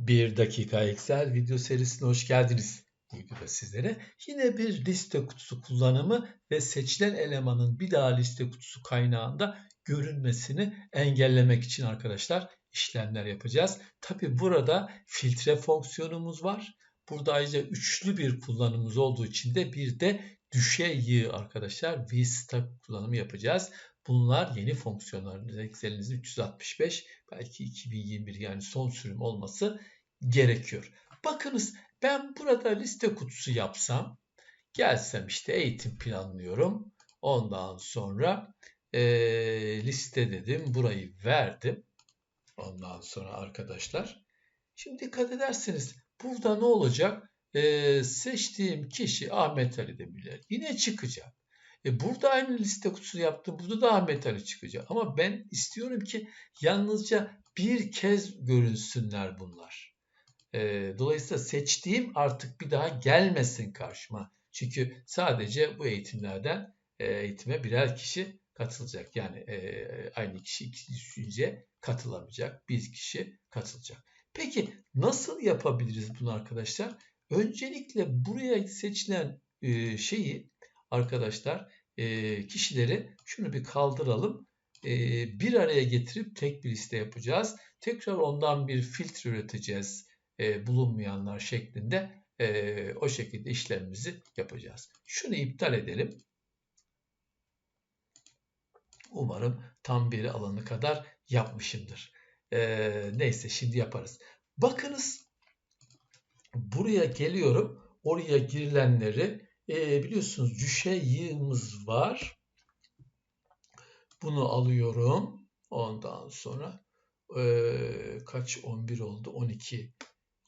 Bir dakika Excel video serisine hoş geldiniz. Bu videoda sizlere yine bir liste kutusu kullanımı ve seçilen elemanın bir daha liste kutusu kaynağında görünmesini engellemek için arkadaşlar işlemler yapacağız. Tabi burada filtre fonksiyonumuz var. Burada ayrıca üçlü bir kullanımımız olduğu için de bir de düşey yığ arkadaşlar vista kullanımı yapacağız. Bunlar yeni fonksiyonlar. Excel'inizin 365 belki 2021 yani son sürüm olması gerekiyor. Bakınız ben burada liste kutusu yapsam gelsem işte eğitim planlıyorum. Ondan sonra e, liste dedim. Burayı verdim. Ondan sonra arkadaşlar. Şimdi dikkat ederseniz burada ne olacak? E, seçtiğim kişi Ahmet Ali Demirel. Yine çıkacak. E burada aynı liste kutusu yaptım. Burada da Ahmet Ali çıkacak. Ama ben istiyorum ki yalnızca bir kez görünsünler bunlar. E, dolayısıyla seçtiğim artık bir daha gelmesin karşıma. Çünkü sadece bu eğitimlerden e, eğitime birer kişi katılacak. Yani e, aynı kişi iki düşünce katılamayacak. Bir kişi katılacak. Peki nasıl yapabiliriz bunu arkadaşlar? Öncelikle buraya seçilen e, şeyi arkadaşlar e, kişileri şunu bir kaldıralım. E, bir araya getirip tek bir liste yapacağız. Tekrar ondan bir filtre üreteceğiz e, bulunmayanlar şeklinde o şekilde işlemimizi yapacağız. Şunu iptal edelim. Umarım tam bir alanı kadar yapmışımdır. Neyse şimdi yaparız. Bakınız buraya geliyorum. Oraya girilenleri e, biliyorsunuz düşey yığımız var. Bunu alıyorum. Ondan sonra e, kaç 11 oldu? 12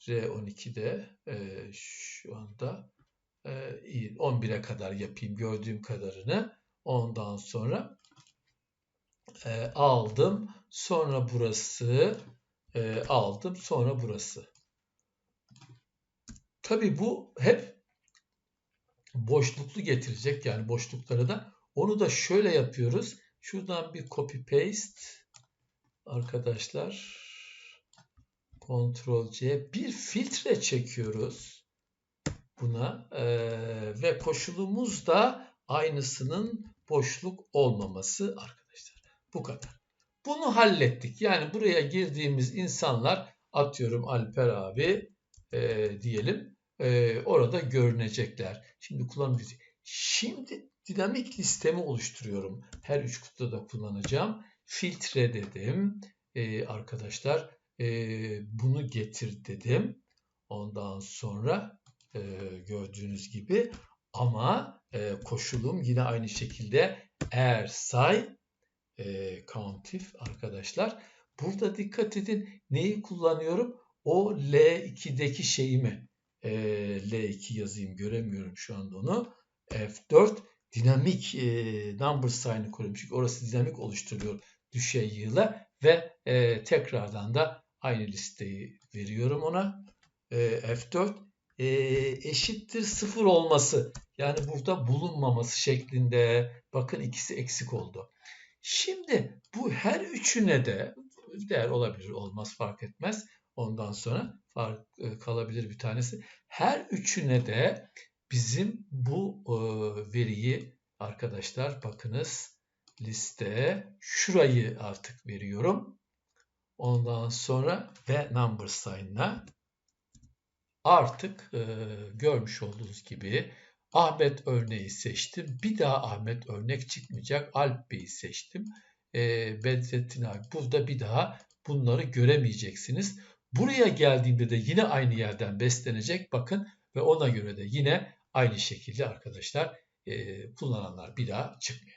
R12'de e, şu anda e, 11'e kadar yapayım gördüğüm kadarını. Ondan sonra e, aldım. Sonra burası e, aldım. Sonra burası. Tabi bu hep boşluklu getirecek. Yani boşlukları da. Onu da şöyle yapıyoruz. Şuradan bir copy paste arkadaşlar Ctrl C bir filtre çekiyoruz buna ee, ve koşulumuz da aynısının boşluk olmaması arkadaşlar. Bu kadar. Bunu hallettik. Yani buraya girdiğimiz insanlar atıyorum Alper abi e, diyelim e, orada görünecekler. Şimdi kullanıcı. Şimdi dinamik listemi oluşturuyorum. Her üç kutuda da kullanacağım. Filtre dedim. E, arkadaşlar e, bunu getir dedim. Ondan sonra e, gördüğünüz gibi ama e, koşulum yine aynı şekilde eğer say e, countif arkadaşlar. Burada dikkat edin neyi kullanıyorum? O L2'deki şeyimi e, L2 yazayım göremiyorum şu anda onu. F4 dinamik e, number sign'ı koyuyorum. Çünkü orası dinamik oluşturuyor düşey yığla ve e, tekrardan da aynı listeyi veriyorum ona. E, F4 e, eşittir sıfır olması. Yani burada bulunmaması şeklinde. Bakın ikisi eksik oldu. Şimdi bu her üçüne de değer olabilir olmaz fark etmez. Ondan sonra fark e, kalabilir bir tanesi. Her üçüne de bizim bu e, veriyi arkadaşlar bakınız liste şurayı artık veriyorum. Ondan sonra ve number sign'la artık e, görmüş olduğunuz gibi Ahmet örneği seçtim. Bir daha Ahmet örnek çıkmayacak. Alp Bey'i seçtim. E, Bedrettin abi. Burada bir daha bunları göremeyeceksiniz. Buraya geldiğimde de yine aynı yerden beslenecek. Bakın ve ona göre de yine aynı şekilde arkadaşlar e, kullananlar bir daha çıkmayacak.